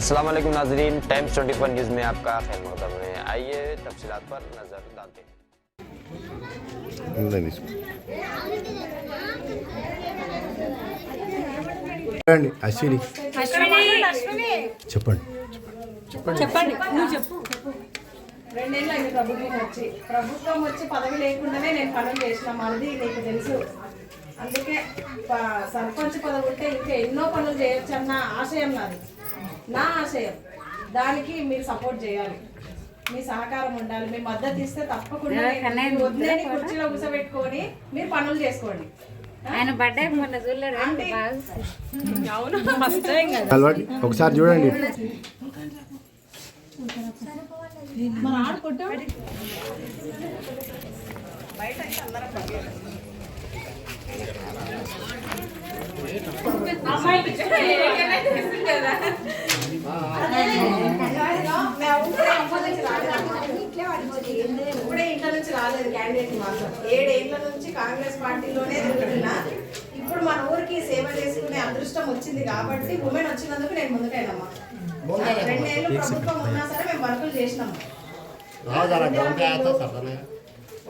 अस्सलाम वालेकुम नाजरीन टाइम्स 24 न्यूज़ में आपका खैर मकदम है आइए तफसीलात पर नज़र डालते हैं ఉందని తీసుకో చెప్పండి అశ్విని చెప్పండి చెప్పండి నువ్వు చెప్పు రెండేళ్ళు అయింది ప్రభుత్వం వచ్చి ప్రభుత్వం వచ్చి పదవి లేకుండానే నేను పనులు చేసిన మనది నీకు తెలుసు అందుకే ప- సర్పంచ్ పదవి ఉంటే ఇంకా ఎన్నో పనులు చేయొచ్చు అన్న ఆశయం నాది నా ఆశయం. దానికి మీరు సపోర్ట్ చేయాలి. మీ సహకారం ఉండాలి. మీ మద్దతు ఇస్తే తప్పకుండా వదిలేని కుర్చీలో కూర్చోబెట్టుకొని మీరు పనులు చేసుకోండి. ఆయన బర్త్డే మొన్న. అలవాటు. ఒకసారి చూడండి. ఇప్పుడే ఇంట్లో నుంచి రాలేదు క్యాండిడేట్ మాత్రం ఏడేళ్ళ నుంచి కాంగ్రెస్ పార్టీలోనే తిరుగుతున్నా ఇప్పుడు మన ఊరికి సేవ చేసుకునే అదృష్టం వచ్చింది కాబట్టి ఉమెన్ వచ్చినందుకు నేను ముందుకైనమ్మా రెండేళ్ళు ప్రభుత్వం ఉన్నా సరే మేము వర్కులు చేసినాము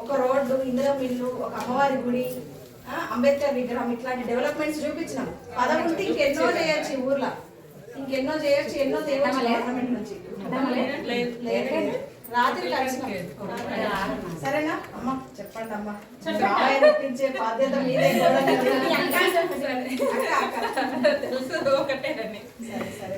ఒక రోడ్డు ఇందిరా ఇల్లు ఒక అమ్మవారి గుడి అంబేద్కర్ విగ్రహం ఇట్లాంటి డెవలప్మెంట్స్ చూపించినాం. పదవుంటే ఇంకెన్నో చేయొచ్చు ఈ ఊర్లో. ఇంకెన్నో చేయొచ్చు ఎన్నో తేవచ్చు గవర్నమెంట్ నుంచి లేదు. రాత్రి కలిసినాం సరేనా? అమ్మా చెప్పండి అమ్మా. రప్పించే బాధ్యత మీదే సరే సరే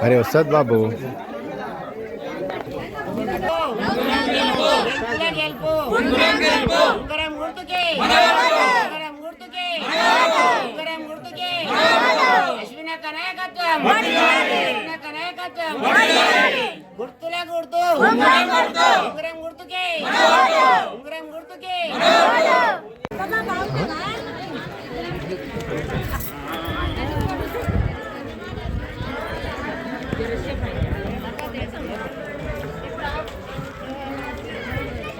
అరే వస్తుంది బాబు ఉంగరం గుర్తుకే ఉంగరం గుర్తుకే ఉంగరం గుర్తుకే అశ్విన కనాయకత్వం అశ్విన కనాయకత్వం గుర్తుల గుర్తు ఉంగరం గుర్తుకే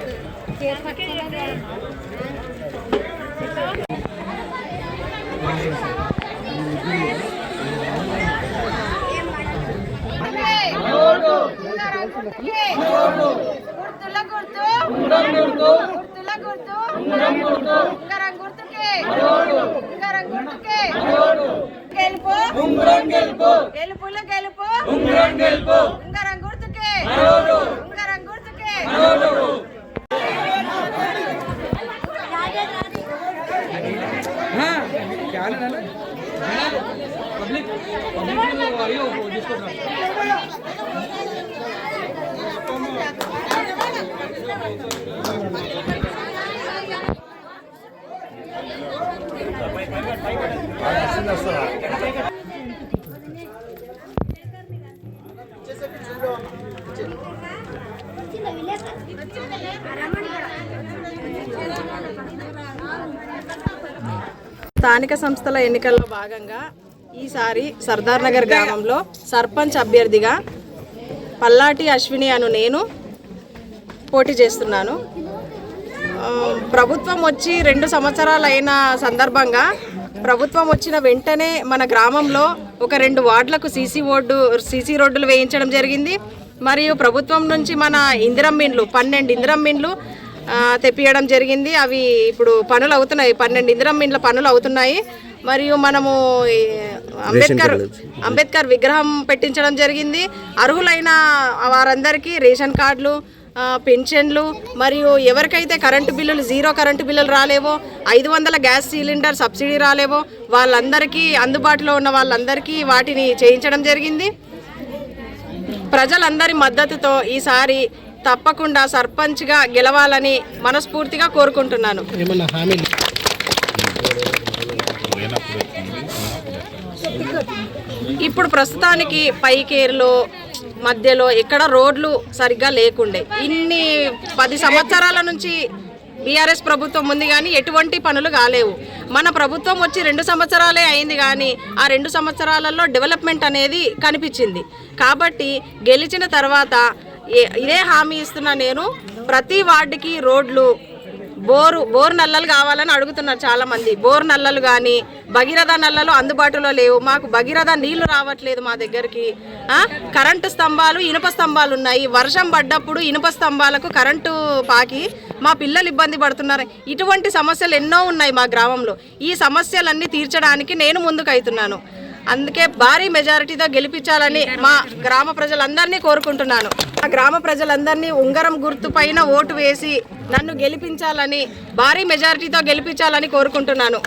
ఉంగరం గుర్తుకే గుర్తుల గుర్తు. గుర్తుల గుర్తు. ఉంగరం గుర్తుకే. ఉంగరం గుర్తుకే. గెలుపు? గెలుపుల గెలుపు. ఉంగరం గుర్తుకే. ఉంగరం గుర్తుకే. స్థానిక సంస్థల ఎన్నికల్లో భాగంగా ఈసారి సర్దార్ నగర్ గ్రామంలో సర్పంచ్ అభ్యర్థిగా పల్లాటి అశ్విని అను నేను పోటీ చేస్తున్నాను. ప్రభుత్వం వచ్చి రెండు సంవత్సరాలు అయిన సందర్భంగా ప్రభుత్వం వచ్చిన వెంటనే మన గ్రామంలో ఒక రెండు వార్డులకు సీసీ రోడ్డు సీసీ రోడ్డులు వేయించడం జరిగింది. మరియు ప్రభుత్వం నుంచి మన ఇందిరం మిన్లు పన్నెండు ఇందిరం మిన్లు తెప్పియడం జరిగింది. అవి ఇప్పుడు పనులు అవుతున్నాయి. పన్నెండు ఇందిరం మిన్ల పనులు అవుతున్నాయి. మరియు మనము అంబేద్కర్ అంబేద్కర్ విగ్రహం పెట్టించడం జరిగింది. అర్హులైన వారందరికీ రేషన్ కార్డులు పెన్షన్లు మరియు ఎవరికైతే కరెంటు బిల్లులు జీరో కరెంటు బిల్లులు రాలేవో ఐదు వందల గ్యాస్ సిలిండర్ సబ్సిడీ రాలేవో వాళ్ళందరికీ అందుబాటులో ఉన్న వాళ్ళందరికీ వాటిని చేయించడం జరిగింది. ప్రజలందరి మద్దతుతో ఈసారి తప్పకుండా సర్పంచ్గా గెలవాలని మనస్ఫూర్తిగా కోరుకుంటున్నాను. ఇప్పుడు ప్రస్తుతానికి పైకేరులో మధ్యలో ఎక్కడ రోడ్లు సరిగ్గా లేకుండే. ఇన్ని పది సంవత్సరాల నుంచి బీఆర్ఎస్ ప్రభుత్వం ఉంది కానీ ఎటువంటి పనులు కాలేవు. మన ప్రభుత్వం వచ్చి రెండు సంవత్సరాలే అయింది కానీ ఆ రెండు సంవత్సరాలలో డెవలప్మెంట్ అనేది కనిపించింది. కాబట్టి గెలిచిన తర్వాత ఇదే హామీ ఇస్తున్నా నేను. ప్రతి వార్డుకి రోడ్లు బోరు బోరు నల్లలు కావాలని అడుగుతున్నారు చాలా మంది బోరు నల్లలు కానీ భగీరథ నల్లలు అందుబాటులో లేవు. మాకు భగీరథ నీళ్ళు రావట్లేదు మా దగ్గరికి. కరెంటు స్తంభాలు ఇనుప స్తంభాలు ఉన్నాయి. వర్షం పడ్డప్పుడు ఇనుప స్తంభాలకు కరెంటు పాకి మా పిల్లలు ఇబ్బంది పడుతున్నారు. ఇటువంటి సమస్యలు ఎన్నో ఉన్నాయి మా గ్రామంలో. ఈ సమస్యలన్నీ తీర్చడానికి నేను ముందుకు అవుతున్నాను అందుకే భారీ మెజారిటీతో గెలిపించాలని మా గ్రామ ప్రజలందరినీ కోరుకుంటున్నాను. మా గ్రామ ప్రజలందరినీ ఉంగరం గుర్తు పైన ఓటు వేసి నన్ను గెలిపించాలని భారీ మెజారిటీతో గెలిపించాలని కోరుకుంటున్నాను.